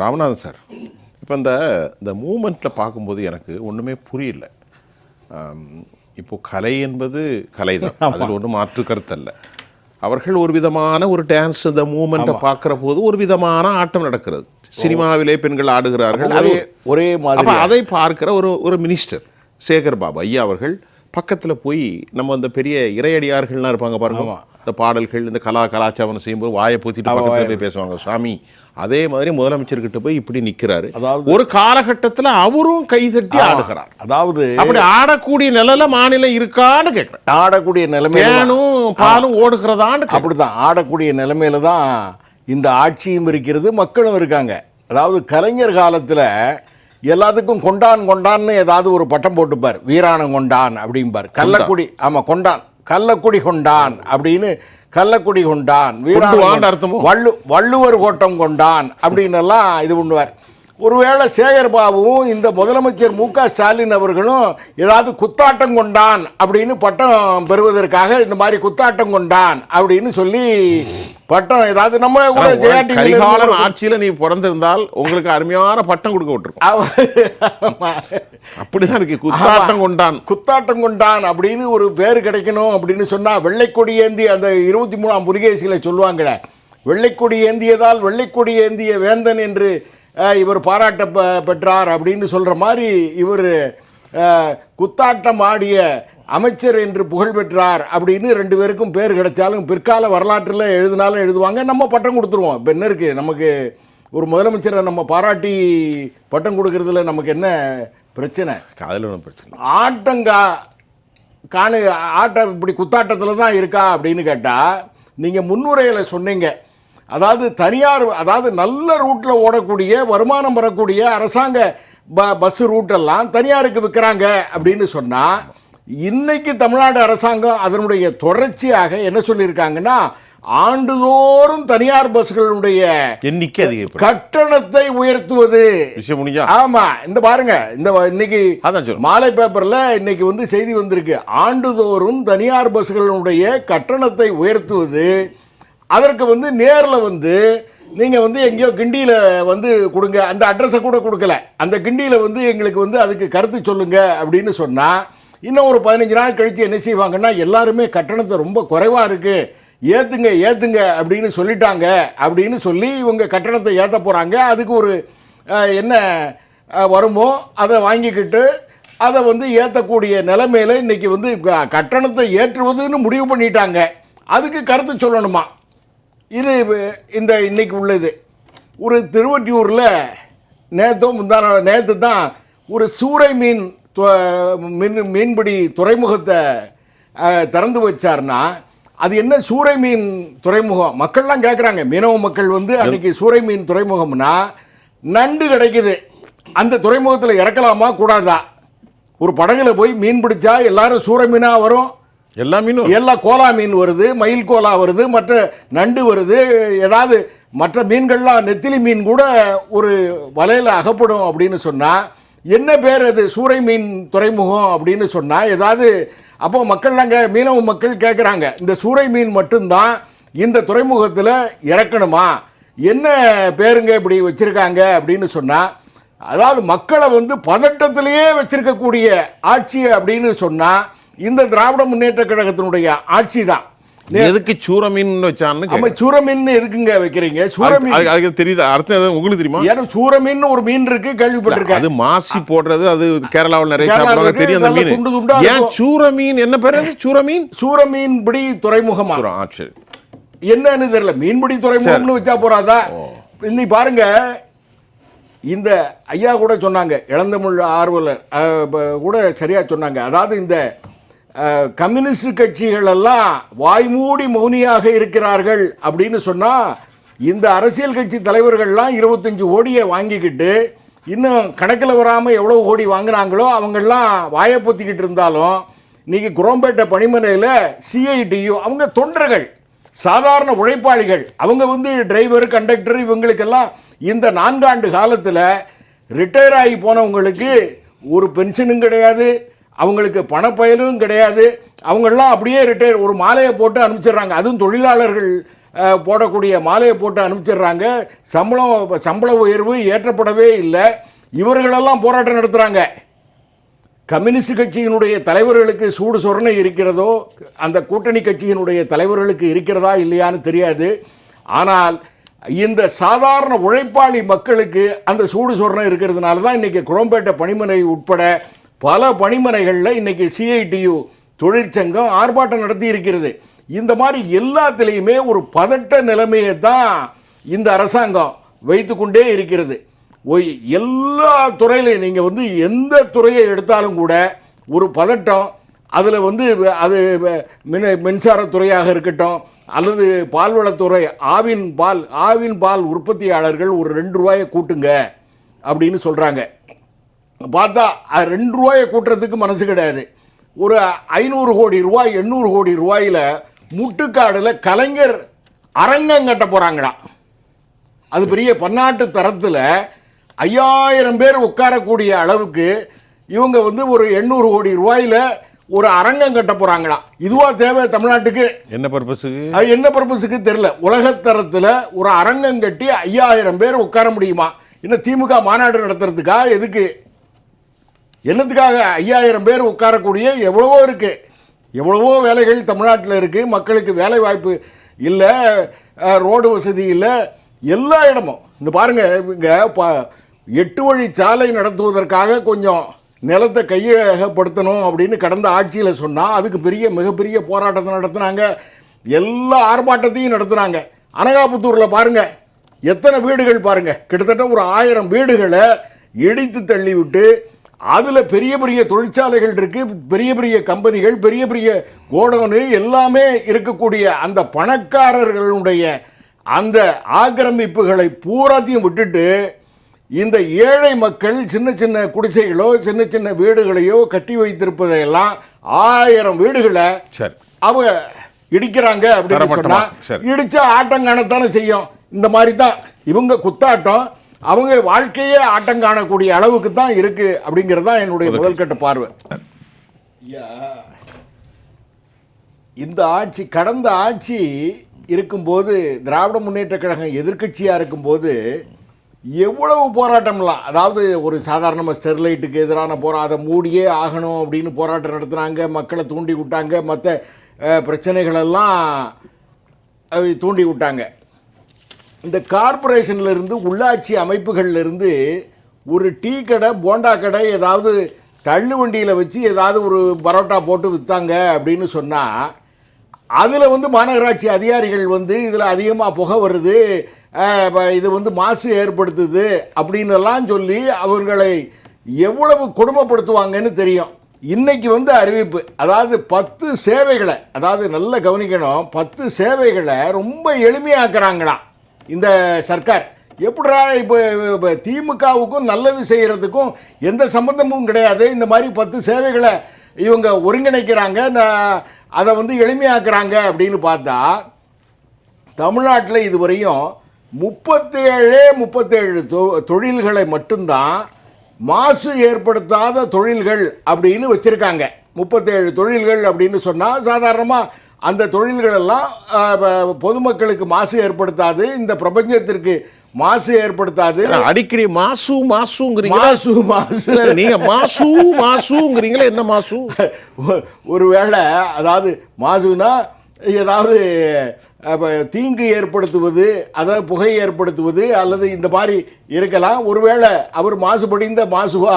Ramanathan sir இப்போ இந்த இந்த மூமெண்ட்டில் பார்க்கும்போது எனக்கு ஒன்றுமே புரியல. ஆம், இப்போ கலை என்பது கலை தான் அதில் ஒன்றும் மாற்று கருத்தல்ல அவர்கள் ஒரு விதமான ஒரு டான்ஸ் இந்த மூமெண்ட்டை பார்க்குற போது ஒரு விதமான ஆட்டம் நடக்கிறது. சினிமாவிலே பெண்கள் ஆடுகிறார்கள். அது ஒரே மாதிரி அதை பார்க்கிற ஒரு ஒரு மினிஸ்டர் சேகர் பாபு ஐயா அவர்கள் பக்கத்தில் போய் நம்ம அந்த பெரிய இறையடியார்கள்லாம் இருப்பாங்க பாருங்க. இந்த பாடல்கள் இந்த கலா கலாச்சாரம் செய்யும்போது வாயை பூத்திட்டு பக்கத்தில் போய் பேசுவாங்க. சாமி அதே மாதிரி முதலமைச்சர்கிட்ட போய் இப்படி நிற்கிறாரு அதாவது- ஒரு காலகட்டத்தில் அவரும் கைதட்டி ஆடுகிறார். அதாவது அப்படி ஆடக்கூடிய நிலையில மாநிலம் இருக்கான்னு கேட்குறேன் ஆடக்கூடிய தேனும் பாலும் ஓடுகிறதான்னு. அப்படிதான் ஆடக்கூடிய நிலைமையில தான் இந்த ஆட்சியும் இருக்கிறது மக்களும் இருக்காங்க. அதாவது கலைஞர் காலத்துல எல்லாத்துக்கும் கொண்டான் கொண்டான்னு ஏதாவது ஒரு பட்டம் போட்டுப்பார். வீராணம் கொண்டான் அப்படிம்பார். கள்ளக்குடி ஆமா கொண்டான். கள்ளக்குடி கொண்டான் அப்படின்னு கள்ளக்குடி கொண்டான்? வள்ளு வள்ளுவர் கோட்டம் கொண்டான் அப்படின்னு எல்லாம் இது பண்ணுவார் ஒருவேளை சேகர் பாபுவும் இந்த முதலமைச்சர் மு க ஸ்டாலின் அவர்களும் ஏதாவது குத்தாட்டம் கொண்டான் அப்படின்னு பட்டம் பெறுவதற்காக இந்த மாதிரி குத்தாட்டம் கொண்டான் அப்படின்னு சொல்லி பட்டம் ஏதாவது நம்ம கூட கரிகாலன் ஆட்சியில நீ பிறந்திருந்தால் உங்களுக்கு அருமையான பட்டம் கொடுக்க விட்டுருக்கோம். அப்படிதான் இருக்கு. குத்தாட்டம் கொண்டான். குத்தாட்டம் கொண்டான் அப்படின்னு ஒரு பேர் கிடைக்கணும் அப்படின்னு சொன்னா வெள்ளைக்கொடி ஏந்தி அந்த இருபத்தி மூணாம் புலிகேசிகளை சொல்லுவாங்களே வெள்ளைக்கொடி ஏந்தியதால் வெள்ளைக்கொடி ஏந்திய வேந்தன் என்று இவர் பாராட்ட பெற்றார் அப்படின்னு சொல்ற மாதிரி இவர் குத்தாட்டம் ஆடிய அமைச்சர் என்று புகழ் பெற்றார் அப்படின்னு ரெண்டு பேருக்கும் பேர் கிடைச்சாலும் பிற்கால வரலாற்றில் எழுதினாலும் எழுதுவாங்க. நம்ம பட்டம் கொடுத்துருவோம். இப்போ என்ன இருக்கு? நமக்கு ஒரு முதலமைச்சரை நம்ம பாராட்டி பட்டம் கொடுக்கறதுல நமக்கு என்ன பிரச்சனை? அதில் ஒன்றும் பிரச்சனை. ஆட்டங்கா காணு ஆட்டம் இப்படி குத்தாட்டத்தில் தான் இருக்கா அப்படின்னு கேட்டால் நீங்கள் முன்னுரையில் சொன்னீங்க. அதாவது தனியார் அதாவது நல்ல ரூட்டில் ஓடக்கூடிய வருமானம் பெறக்கூடிய அரசாங்க ப பஸ் ரூட்டெல்லாம் தனியாருக்கு விற்கிறாங்க அப்படின்னு சொன்னால் இன்னைக்கு தமிழ்நாடு அரசாங்கம் அதனுடைய தொடர்ச்சியாக என்ன சொல்லியிருக்காங்கன்னா ஆண்டுதோறும் தனியார் பஸ்களுடைய எண்ணிக்கை அதிகப்படும் கட்டணத்தை உயர்த்துவது. விஷயம் முடிஞ்சா ஆமா இந்த பாருங்க இந்த இன்னைக்கு மாலை பேப்பர்ல இன்னைக்கு வந்து செய்தி வந்திருக்கு. ஆண்டுதோறும் தனியார் பஸ்களுடைய கட்டணத்தை உயர்த்துவது அதற்கு வந்து நேரில் வந்து நீங்கள் வந்து எங்கேயோ கிண்டியில் வந்து கொடுங்க. அந்த அட்ரஸை கூட கொடுக்கல. அந்த கிண்டியில் வந்து எங்களுக்கு வந்து அதுக்கு கருத்து சொல்லுங்கள் அப்படின்னு சொன்னால் இன்னும் ஒரு பதினஞ்சு நாள் கழித்து என்ன செய்வாங்கன்னா எல்லாருமே கட்டணத்தை ரொம்ப குறைவாக இருக்குது ஏற்றுங்க ஏற்றுங்க அப்படின்னு சொல்லிட்டாங்க. அப்படின்னு சொல்லி இவங்க கட்டணத்தை ஏற்ற போகிறாங்க அதுக்கு ஒரு என்ன வருமோ அதை வாங்கிக்கிட்டு அதை வந்து ஏற்றக்கூடிய நிலைமையில் இன்னைக்கு வந்து கட்டணத்தை ஏற்றுவதுன்னு முடிவு பண்ணிட்டாங்க. அதுக்கு கருத்து சொல்லணுமா? இது இந்த இன்னைக்கு உள்ளது. ஒரு திருவட்டியூரில் நேற்றும் முந்தான நேற்று தான் ஒரு சூறை மீன் மீன் மீன்பிடி துறைமுகத்தை திறந்து வச்சார்னா அது என்ன சூறை மீன் துறைமுகம்? மக்கள்லாம் கேட்குறாங்க மீனவ மக்கள் வந்து அன்னைக்கு சூறை மீன் துறைமுகம்னா நண்டு கிடைக்குது. அந்த துறைமுகத்தில் இறக்கலாமா? கூடாதா? ஒரு படகுல போய் மீன் பிடிச்சா எல்லாரும் சூறை மீனாக வரும். எல்லா மீனும் எல்லா கோலா மீன் வருது மயில் கோலா வருது மற்ற நண்டு வருது ஏதாவது மற்ற மீன்கள்லாம் நெத்திலி மீன் கூட ஒரு வலையில் அகப்படும் அப்படின்னு சொன்னால் என்ன பேர் அது? சூறை மீன் துறைமுகம் அப்படின்னு சொன்னால் ஏதாவது அப்போ மக்கள்லாம் கே மீனவ மக்கள் கேட்குறாங்க இந்த சூறை மீன் மட்டும்தான் இந்த துறைமுகத்தில் இறக்கணுமா? என்ன பேருங்க இப்படி வச்சுருக்காங்க அப்படின்னு சொன்னால் அதாவது மக்களை வந்து பதட்டத்திலேயே வச்சுருக்கக்கூடிய ஆட்சி அப்படின்னு சொன்னால் இந்த திராவிட முன்னேற்ற கழகத்தினுடைய ஆட்சி தான் எதுக்கு சூர மீன் வச்சான்னு நம்ம சூரமீன் எதுக்குங்க வைக்கிறீங்க? சூரமீன் அதுக்கு- தெரியுது? அர்த்தம் உங்களுக்கு தெரியுமா? ஏன்னா சூரமீன் ஒரு மீன் இருக்கு கேள்விப்பட்டிருக்கேன். அது மாசி போடுறது அது கேரளாவில் நிறைய சாப்பிடுவாங்க தெரியும் அந்த மீன். துண்டு துண்டா ஏன் இருக்கும். சூர மீன் என்ன பேர் அது? சூர மீன் சூரமீன் பிடி துறைமுகமா? சரி. என்னன்னு தெரியல. மீன்பிடி துறைமுகம்னு வச்சா போறாதா? இன்னைக்கு பாருங்க. இந்த ஐயா கூட சொன்னாங்க இளந்தமிழ் ஆர்வலர் கூட சரியா சொன்னாங்க. அதாவது இந்த கம்யூனிஸ்ட் கட்சிகளெல்லாம் வாய்மூடி மௌனியாக இருக்கிறார்கள் அப்படின்னு சொன்னால் இந்த அரசியல் கட்சி தலைவர்கள்லாம் இருபத்தஞ்சு கோடியை வாங்கிக்கிட்டு இன்னும் கணக்கில் வராமல் எவ்வளோ கோடி வாங்கினாங்களோ அவங்கெல்லாம் வாயை பொத்திக்கிட்டு இருந்தாலும் இன்றைக்கி குரோம்பேட்டை பணிமனையில் சிஐடியு அவங்க தொண்டர்கள் சாதாரண உழைப்பாளிகள் அவங்க வந்து டிரைவர் கண்டக்டர் இவங்களுக்கெல்லாம் இந்த நான்காண்டு காலத்தில் ரிட்டையர் ஆகி போனவங்களுக்கு ஒரு பென்ஷனும் கிடையாது அவங்களுக்கு பணப்பயலும் கிடையாது. அவங்கெல்லாம் அப்படியே ரிட்டையர் ஒரு மாலையை போட்டு அனுப்பிச்சிடுறாங்க. அதுவும் தொழிலாளர்கள் போடக்கூடிய மாலையை போட்டு அனுப்பிச்சிடுறாங்க. சம்பளம் சம்பள உயர்வு ஏற்றப்படவே இல்லை. இவர்களெல்லாம் போராட்டம் நடத்துகிறாங்க கம்யூனிஸ்ட் கட்சியினுடைய தலைவர்களுக்கு சூடு சொரணை இருக்கிறதோ அந்த கூட்டணி கட்சியினுடைய தலைவர்களுக்கு இருக்கிறதா இல்லையான்னு தெரியாது. ஆனால் இந்த சாதாரண உழைப்பாளி மக்களுக்கு அந்த சூடு சொரணை இருக்கிறதுனால தான் இன்றைக்கி குரோம்பேட்டை பணிமனை உட்பட பல பணிமனைகளில் இன்றைக்கி சிஐடியு தொழிற்சங்கம் ஆர்ப்பாட்டம் நடத்தி இருக்கிறது இந்த மாதிரி எல்லாத்துலேயுமே ஒரு பதட்ட நிலைமையை தான் இந்த அரசாங்கம் வைத்துக்கொண்டே இருக்கிறது. எல்லா துறையிலையும் நீங்கள் வந்து எந்த துறையை எடுத்தாலும் கூட ஒரு பதட்டம் அதில் வந்து அது மின் மின்சாரத்துறையாக இருக்கட்டும் அல்லது பால்வளத்துறை ஆவின் பால் ஆவின் பால் உற்பத்தியாளர்கள் ஒரு ரெண்டு ரூபாயை கூட்டுங்க அப்படின்னு சொல்கிறாங்க பார்த்தா அது ரெண்டு ரூபாயை கூட்டுறதுக்கு மனசு கிடையாது. ஒரு ஐநூறு கோடி ரூபாய் எண்ணூறு கோடி ரூபாயில் முட்டுக்காடில் கலைஞர் அரங்கம் கட்ட போகிறாங்களாம் அது பெரிய பன்னாட்டு தரத்தில் ஐயாயிரம் பேர் உட்காரக்கூடிய அளவுக்கு இவங்க வந்து ஒரு எண்ணூறு கோடி ரூபாயில் ஒரு அரங்கம் கட்ட போகிறாங்களாம் இதுவா தேவை தமிழ்நாட்டுக்கு? என்ன பர்பஸுக்கு? அது என்ன பர்பஸுக்கு தெரியல. உலகத்தரத்தில் ஒரு அரங்கம் கட்டி ஐயாயிரம் பேர் உட்கார முடியுமா? இன்னும் திமுக மாநாடு நடத்துறதுக்கா? எதுக்கு? என்னத்துக்காக ஐயாயிரம் பேர் உட்காரக்கூடிய எவ்வளவோ இருக்குது எவ்வளவோ வேலைகள் தமிழ்நாட்டில் இருக்குது மக்களுக்கு வேலை வாய்ப்பு இல்லை ரோடு வசதி இல்லை. எல்லா இடமும். இந்த பாருங்க இங்கே ப எட்டு வழி சாலை நடத்துவதற்காக கொஞ்சம் நிலத்தை கையகப்படுத்தணும் அப்படின்னு கடந்த ஆட்சியில் சொன்னால் அதுக்கு பெரிய மிகப்பெரிய போராட்டத்தை நடத்துனாங்க. எல்லா ஆர்ப்பாட்டத்தையும் நடத்துனாங்க. அனகாபுத்தூரில் பாருங்கள் எத்தனை வீடுகள் பாருங்கள் கிட்டத்தட்ட ஒரு ஆயிரம் வீடுகளை இடித்து தள்ளிவிட்டு அதில் பெரிய பெரிய தொழிற்சாலைகள் இருக்கு பெரிய பெரிய கம்பெனிகள் பெரிய பெரிய கோடவுனு எல்லாமே இருக்கக்கூடிய அந்த பணக்காரர்களுடைய அந்த ஆக்கிரமிப்புகளை பூராத்தையும் விட்டுட்டு இந்த ஏழை மக்கள் சின்ன சின்ன குடிசைகளோ சின்ன சின்ன வீடுகளையோ கட்டி வைத்திருப்பதையெல்லாம் ஆயிரம் வீடுகளை சரி. அவங்க இடிக்கிறாங்க அப்படின்னு சொன்னா. இடிச்சா ஆட்டம் காணத்தானே செய்யும். இந்த மாதிரி தான் இவங்க குத்தாட்டம் அவங்க வாழ்க்கையே ஆட்டம் காணக்கூடிய அளவுக்கு தான் இருக்கு அப்படிங்கிறது தான் என்னுடைய முதல் கட்ட பார்வை. இந்த ஆட்சி கடந்த ஆட்சி இருக்கும்போது திராவிட முன்னேற்ற கழகம் எதிர்க்கட்சியாக இருக்கும்போது எவ்வளவு போராட்டம்லாம் அதாவது ஒரு சாதாரணமாக ஸ்டெர்லைட்டுக்கு எதிரான போரா அதை மூடியே ஆகணும் அப்படின்னு போராட்டம் நடத்துனாங்க மக்களை தூண்டி விட்டாங்க மற்ற பிரச்சனைகளெல்லாம் தூண்டி விட்டாங்க. இந்த கார்பரேஷன்லேருந்து உள்ளாட்சி அமைப்புகள்லேருந்து ஒரு டீ கடை போண்டா கடை ஏதாவது தள்ளு வண்டியில் வச்சு ஏதாவது ஒரு பரோட்டா போட்டு விற்றாங்க அப்படின்னு சொன்னால் அதில் வந்து மாநகராட்சி அதிகாரிகள் வந்து இதில் அதிகமாக புகை வருது இது வந்து மாசு ஏற்படுத்துது அப்படின்னு எல்லாம் சொல்லி அவர்களை எவ்வளவு கொடுமைப்படுத்துவாங்கன்னு தெரியும். இன்னைக்கு வந்து அறிவிப்பு அதாவது பத்து சேவைகளை அதாவது நல்ல கவனிக்கணும் பத்து சேவைகளை ரொம்ப எளிமையாக்குறாங்களாம். இந்த சர்க்கார். எப்படா இப்போ இப்போ திமுகவுக்கும் நல்லது செய்கிறதுக்கும் எந்த சம்பந்தமும் கிடையாது. இந்த மாதிரி பத்து சேவைகளை இவங்க ஒருங்கிணைக்கிறாங்க அதை வந்து எளிமையாக்குறாங்க அப்படின்னு பார்த்தா தமிழ்நாட்டில் இதுவரையும் முப்பத்தேழே முப்பத்தேழு தொ தொழில்களை மட்டும்தான் மாசு ஏற்படுத்தாத தொழில்கள் அப்படின்னு வச்சுருக்காங்க. முப்பத்தேழு தொழில்கள் அப்படின்னு சொன்னால் சாதாரணமாக அந்த தொழில்கள் எல்லாம் ஆஹ், ப- பொதுமக்களுக்கு மாசு ஏற்படுத்தாது இந்த பிரபஞ்சத்திற்கு மாசு ஏற்படுத்தாது. அடிக்கடி மாசு மாசுங்கிறீங்க மாசு மாசு. நீங்க மாசு மாசுங்கிறீங்களா? என்ன மாசு? ஒருவேளை அதாவது மாசுனா ஏதாவது தீங்கு ஏற்படுத்துவது அதாவது புகை ஏற்படுத்துவது அல்லது இந்த மாதிரி இருக்கலாம். ஒருவேளை அவர் மாசுபடிந்த மாசுவா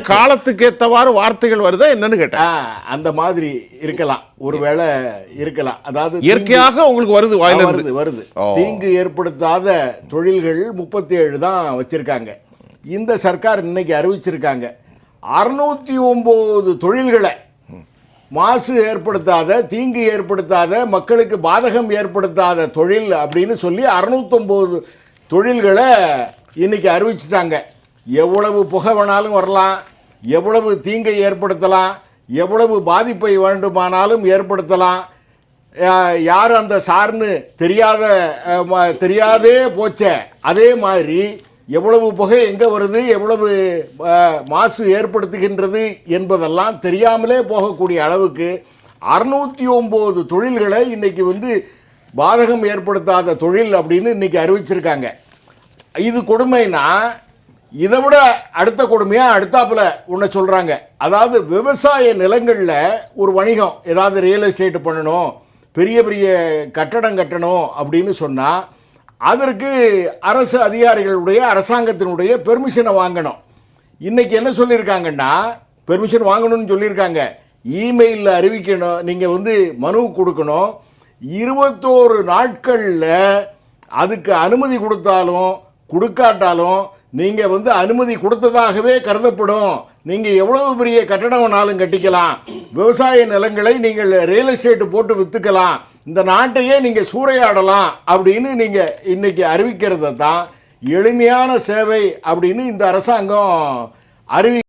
காலத்துக்கு ஏத்தவாறு வார்த்தைகள் வருதா என்னன்னு கேட்டேன். அந்த மாதிரி இருக்கலாம். ஒருவேளை இருக்கலாம். அதாவது இயற்கையாக உங்களுக்கு வருது வாயில வருது வருது. தீங்கு ஏற்படுத்தாத தொழில்கள் முப்பத்தி ஏழு தான் வச்சிருக்காங்க. இந்த சர்க்கார் இன்னைக்கு அறிவிச்சிருக்காங்க. அறுநூத்தி ஒன்பது தொழில்களை மாசு ஏற்படுத்தாத தீங்கு ஏற்படுத்தாத மக்களுக்கு பாதகம் ஏற்படுத்தாத தொழில் அப்படின்னு சொல்லி அறுநூத்தொம்போது தொழில்களை இன்றைக்கி அறிவிச்சிட்டாங்க. எவ்வளவு புகை வேணாலும் வரலாம் எவ்வளவு தீங்கை ஏற்படுத்தலாம் எவ்வளவு பாதிப்பை வேண்டுமானாலும் ஏற்படுத்தலாம். யார் அந்த சார்னு தெரியாத தெரியாதே போச்சே. அதே மாதிரி எவ்வளவு புகை எங்கே வருது எவ்வளவு மாசு ஏற்படுத்துகின்றது என்பதெல்லாம் தெரியாமலே போகக்கூடிய அளவுக்கு அறுநூற்றி ஒம்பது தொழில்களை இன்றைக்கி வந்து பாதகம் ஏற்படுத்தாத தொழில் அப்படின்னு இன்னைக்கு அறிவிச்சிருக்காங்க. இது கொடுமைனா இதை விட அடுத்த கொடுமையாக அடுத்தாப்புல ஒன்று சொல்கிறாங்க அதாவது விவசாய நிலங்களில் ஒரு வணிகம் ஏதாவது ரியல் எஸ்டேட் பண்ணணும் பெரிய பெரிய கட்டடம் கட்டணும் அப்படின்னு சொன்னால் அதற்கு அரசு அதிகாரிகளுடைய அரசாங்கத்தினுடைய பெர்மிஷனை வாங்கணும். இன்றைக்கி என்ன சொல்லியிருக்காங்கன்னா பெர்மிஷன் வாங்கணும்னு சொல்லியிருக்காங்க. இமெயிலில் அறிவிக்கணும் நீங்கள் வந்து மனு கொடுக்கணும். இருபத்தோரு நாட்களில் அதுக்கு அனுமதி கொடுத்தாலும் கொடுக்காட்டாலும் நீங்கள் வந்து அனுமதி கொடுத்ததாகவே கருதப்படும். நீங்கள் எவ்வளவு பெரிய கட்டடம் வேணாலும் கட்டிக்கலாம். விவசாய நிலங்களை நீங்கள் ரியல் எஸ்டேட்டு போட்டு விற்றுக்கலாம் இந்த நாட்டையே நீங்கள் சூறையாடலாம் அப்படின்னு நீங்கள் இன்றைக்கி அறிவிக்கிறத தான் எளிமையான சேவை அப்படின்னு இந்த அரசாங்கம் அறிவி